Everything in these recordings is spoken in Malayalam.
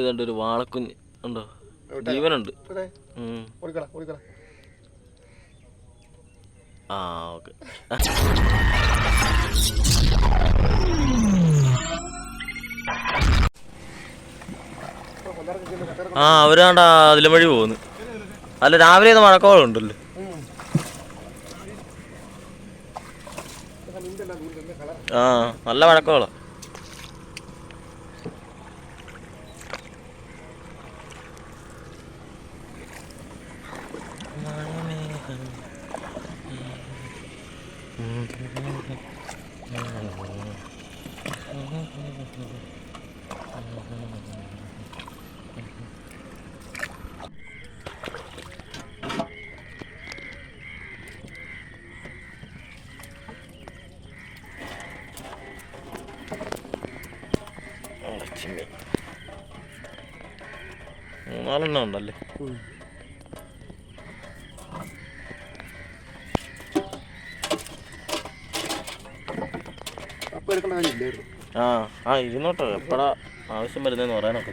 ഇതുണ്ട് ഒരു വാളക്കുഞ്ഞ് ഉണ്ടോ? ജീവനുണ്ട്. ആ ഓക്കെ. ആ അവരാണ്ട അതിലെ വഴി പോകുന്നു. അല്ല രാവിലെ ഇത് മഴക്കോളം ഉണ്ടല്ലോ. ആ നല്ല മഴക്കോളം. മൂന്നാലെണ്ണം ഉണ്ടല്ലേ? ആ ആ ഇരുന്നോട്ടോ. എപ്പോഴാ ആവശ്യം വരുന്നതെന്ന് പറയാനൊക്കെ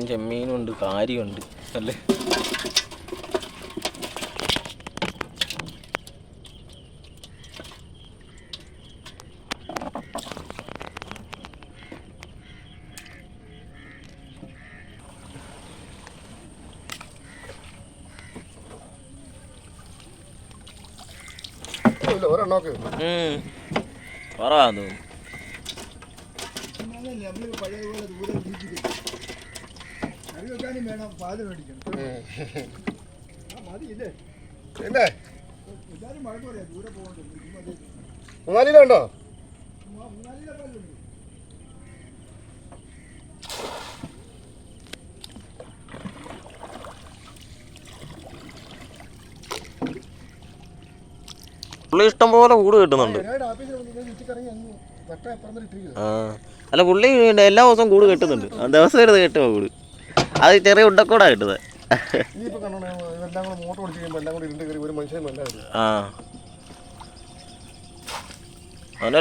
ആരകൻ ചെമ്മീനും ഉണ്ട് കാര്യമുണ്ട് അല്ലേ പറ. വേണം പാൽ മേടിക്കണം. എല്ലാവരും മഴ പറയാം ദൂരെ പോകണ്ട? പുള്ളി ഇഷ്ടം പോലെ കൂട് കിട്ടുന്നുണ്ട്. അല്ല പുള്ളി എല്ലാ ദിവസവും കൂട് കെട്ടുന്നുണ്ട്. ദിവസം എടുത്ത് കെട്ടുമോ കൂട്. അത് ചെറിയ ഉണ്ടക്കൂടാ കിട്ടുന്നത്. കൂടെ കൂടെ ആ.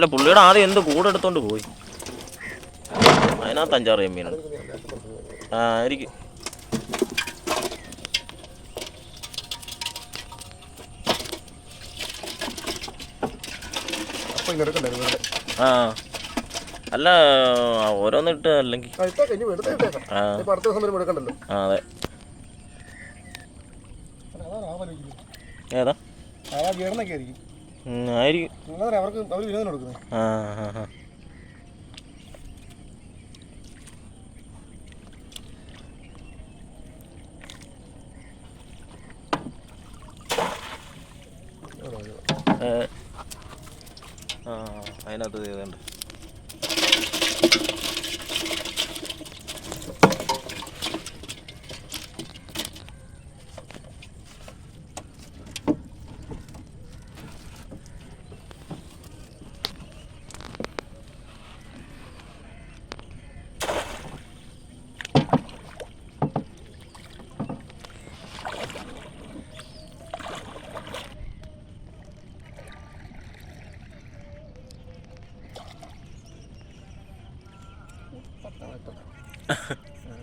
പുള്ളിയുടെ ആദ്യം എന്ത് കൂടെടുത്തോണ്ട് പോയി. അതിനകത്ത് അഞ്ചാറ് ചെമ്മീനുണ്ട് ആ ആയിരിക്കും ആ. അല്ല ഓരോന്നിട്ട് അല്ലെങ്കിൽ അതെ. ഏതാ? ആയിരിക്കും. ആ ആ ആ. അതിനകത്ത് ചെയ്തുണ്ട് you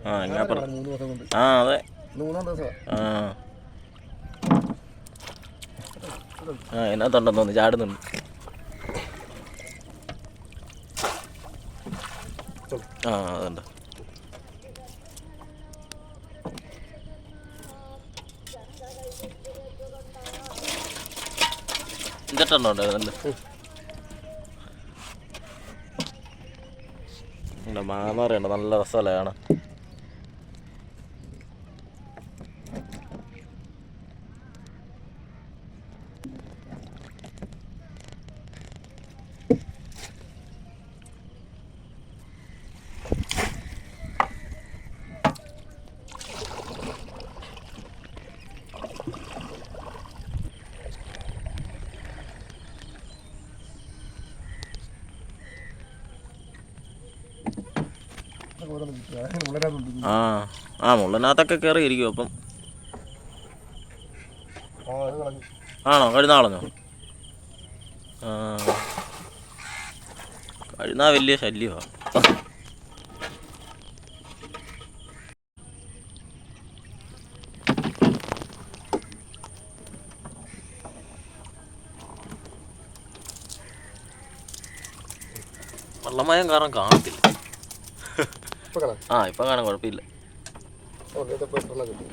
ആ ദിവസം കൊണ്ട്. ആ അതെ. ആ. ആ ഇതിനകത്തുണ്ടെന്ന് തോന്നുന്നു ചാടുന്നുണ്ട്. ആ അതുണ്ട്. ഇതെണ്ണം ഉണ്ട് മാന്നറിയണ്ട നല്ല രസമല്ലേ കാണാൻ? ആ ആ മുള്ളനകത്തൊക്കെ കയറിയിരിക്കും അപ്പം. ആണോ? കഴുന്നാളഞ്ഞോ? ആ. കഴുന്നാ വലിയ ശല്യമാണ് വെള്ളമയം കാരണം കാണത്തില്ല. ആ ഇപ്പം കാണാൻ കുഴപ്പമില്ല. ഓ നേരത്തെ കിട്ടും. എട്ടെണ്ണം കിട്ടി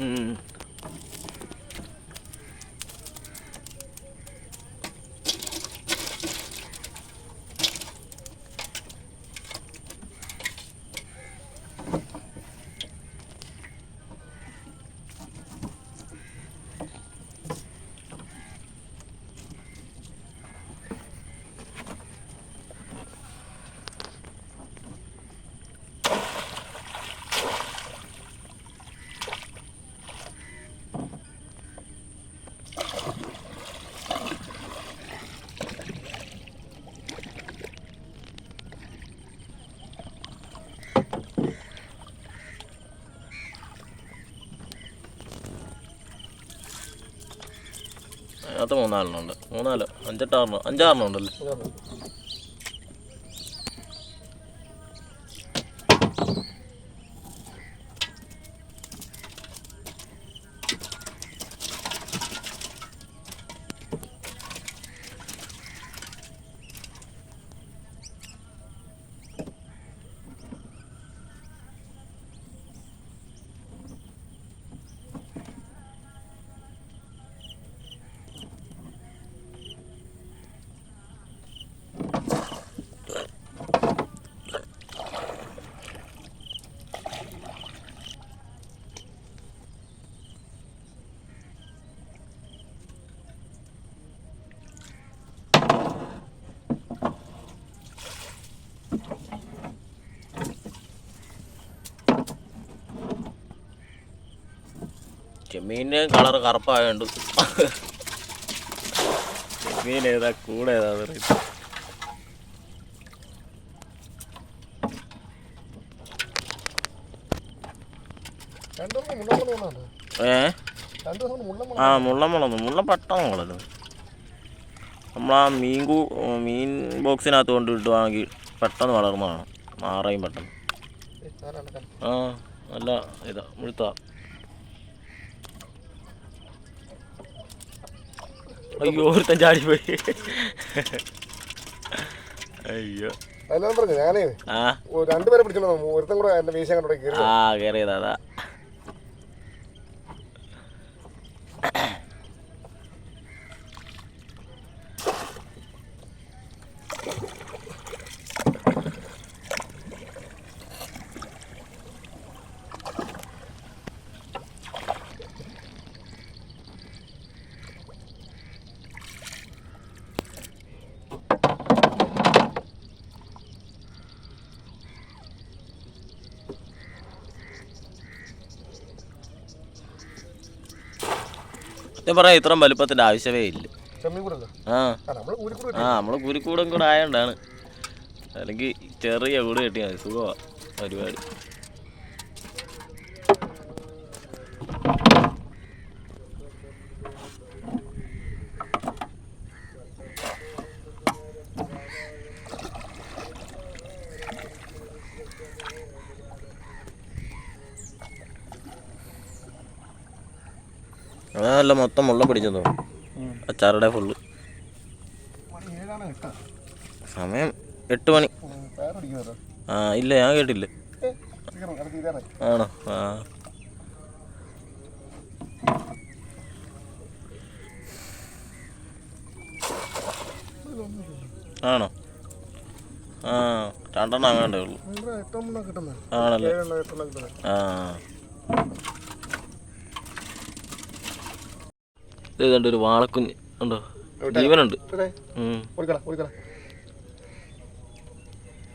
അതിനകത്ത് മൂന്നാലെണ്ണം ഉണ്ട്. മൂന്നാൽ അഞ്ചെട്ടാറെണ്ണം അഞ്ചാറെണ്ണം ഉണ്ടല്ലേ? അതാണ്. കളർ കറുപ്പായുണ്ട്. മീൻ ഏതാ കൂടെ ഏതാ പറയുന്നത് ഏ? ആ മുള്ളമ്മളൊന്നും മുളന്നു മുള്ളം പെട്ടെന്ന് മുളന്നു നമ്മൾ ആ മീൻ കൂ മീൻ ബോക്സിനകത്ത് കൊണ്ട് ഇട്ടുവാണെങ്കിൽ പെട്ടെന്ന് വളർന്നതാണ്. മാറയും പെട്ടെന്ന്. ആ നല്ല ഇതാ മുഴുത്ത. അയ്യോ ഒരുത്തൻ ചാടിപ്പോയി. അയ്യോ. അതിനാണ് പറഞ്ഞു? ഞാനേ രണ്ടുപേരെ പിടിച്ചോ ഒരുത്തം കൂടെ എന്റെ വീശ കണ്ടോടെ ആ കയറിയതാ സത്യം പറയാം ഇത്രയും വലുപ്പത്തിന്റെ ആവശ്യമേ ഇല്ല. ആ. ആ നമ്മൾ കുരിക്കൂടും കൂടെ ആയതുകൊണ്ടാണ് അല്ലെങ്കിൽ ചെറിയ കൂടെ കെട്ടിയാൽ മതി. സുഖമാണ് പരിപാടി. അതല്ല മൊത്തം മുള്ള പിടിച്ചെന്ന് തോന്നുന്നു. അച്ചാറുടെ ഫുള്ള് സമയം എട്ട് മണി. ആ ഇല്ല ഞാൻ കേട്ടില്ല. ആണോ? ആ. ആണോ? ആ രണ്ടെണ്ണം അങ്ങനെ ഉള്ളൂ. ആണല്ലേ? ആ. ഇതുണ്ട് ഒരു വാളക്കുഞ്ഞ് ഉണ്ടോ? ജീവനുണ്ട്.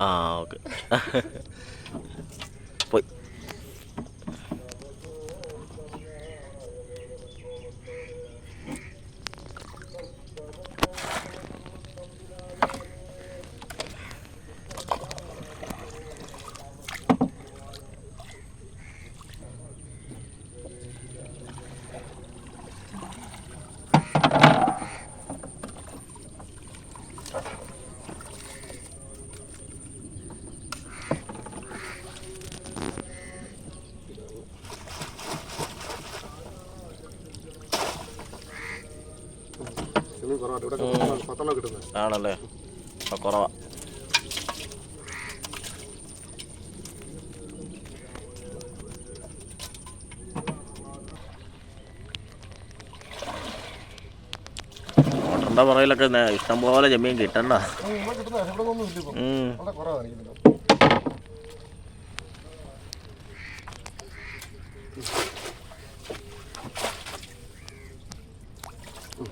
ആ ഓക്കെ. ചെമ്മീൻ കുറവാണ് ഇവിടെ പത്തെണ്ണം- കിട്ടുന്നത് ആണല്ലേ? കുറവാ. പുറകിലൊക്കെ നേ- ഇഷ്ടംപോലെ ചെമ്മീൻ കിട്ടണ്ട. ഉം, ഇവിടെ കിട്ടുന്ന ഇവിടെ ഒന്നും ഇല്ല ഇപ്പം ഉം. വളരെ കുറവാണ് ഇരിക്കുന്നത് ഉം. ഉം.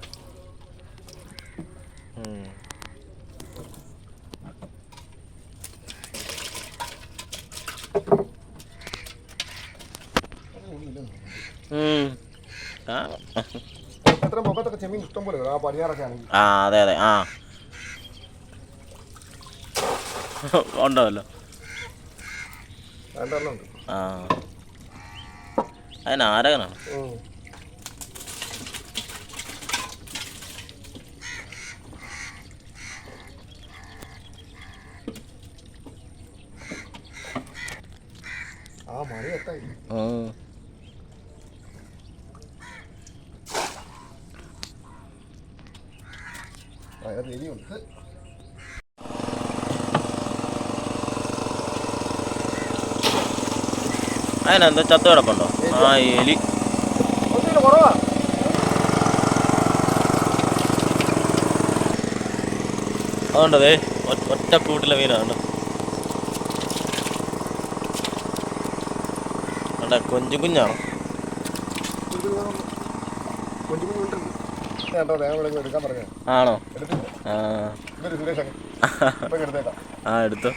ആ. അതെ വരും. ആ. ആണെങ്കിൽ ആ. അതെ അതെ ആ. ഉണ്ടല്ലോ 어. 아, ആ 이리 온. അതിനെന്താ ചത്ത് കിടപ്പുണ്ടോ? ആ എലി. അതുകൊണ്ടതേ ഒറ്റ കൂട്ടിലെ മീനാണ്. കണ്ട കൊഞ്ചു കുഞ്ഞാണ്? ആണോ? ആ എടുത്തു.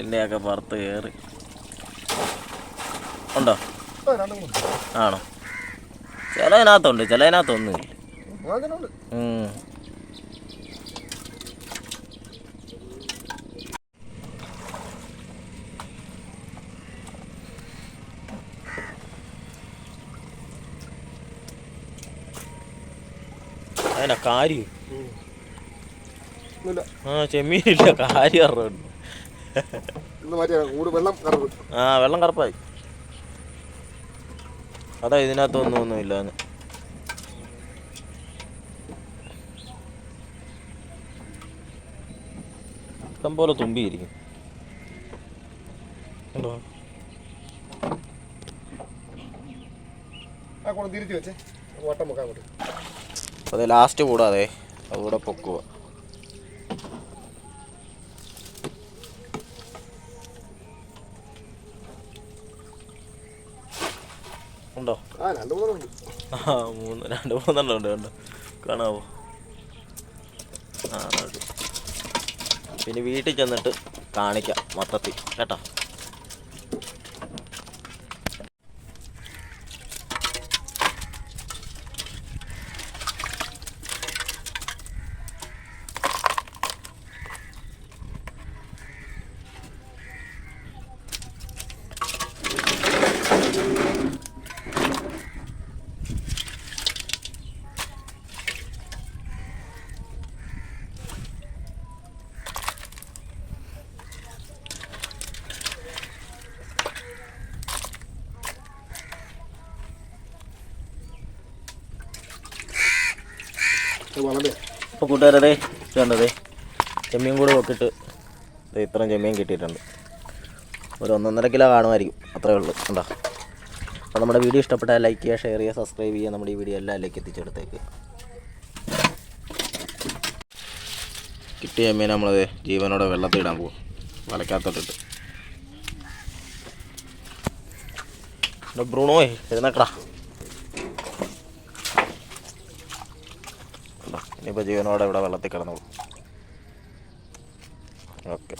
കല്ലിന്റെയൊക്കെ പുറത്ത് കയറി ഉണ്ടോ? ആണോ? ചിലതിനകത്തുണ്ട് ചിലതിനകത്തൊന്നുമില്ല ചില അതിനകത്തൊന്നുമില്ല അതിനാ കാര്യം? ആ ചെമ്മീനില്ല കാര്യം അറിഞ്ഞു. ആ വെള്ളം കറുപ്പായി. അതാ ഇതിനകത്തൊന്നും ഒന്നുമില്ലാന്ന് ഇഷ്ടം പോലെ തുമ്പിയിരിക്കും. അതെ ആ കുളം തിരിച്ച് വെച്ചേ. വട്ടം വെക്കാൻ അങ്ങോട്ട്. അത് ലാസ്റ്റ് കൂടാതെ അവിടെ പൊക്കുക ആ മൂന്ന് രണ്ട് മൂന്നെണ്ണം ഉണ്ട് കണ്ടോ? കാണാവോ? ആ. പിന്നെ വീട്ടിൽ ചെന്നിട്ട് കാണിക്കാം മൊത്തത്തിൽ കേട്ടോ? അപ്പോൾ കൂട്ടുകാരതേ കണ്ടതേ ചെമ്മീൻ കൂടെ നോക്കിയിട്ട് ഇത്രയും ചെമ്മീൻ കിട്ടിയിട്ടുണ്ട്. ഒരു ഒന്നൊന്നര കിലോ കാണുമായിരിക്കും അത്രേ ഉള്ളൂ കണ്ടോ? അപ്പോൾ നമ്മുടെ വീഡിയോ ഇഷ്ടപ്പെട്ടാൽ ലൈക്ക് ചെയ്യുക ഷെയർ ചെയ്യുക സബ്സ്ക്രൈബ് ചെയ്യുക നമ്മുടെ ഈ വീഡിയോ എല്ലാവരിലേക്ക് എത്തിച്ചെടുത്തേക്ക്. കിട്ടിയ ചെമ്മീൻ നമ്മളത് ജീവനോടെ വെള്ളത്തിൽ ഇടാൻ പോകും വലക്കാത്തോട്ടിട്ട് ബ്രൂണോയ് എഴുന്നേക്കടാ ഇനിയിപ്പോൾ ജീവനോടെ ഇവിടെ വെള്ളത്തിൽ കിടന്നോളൂ. ഓക്കെ.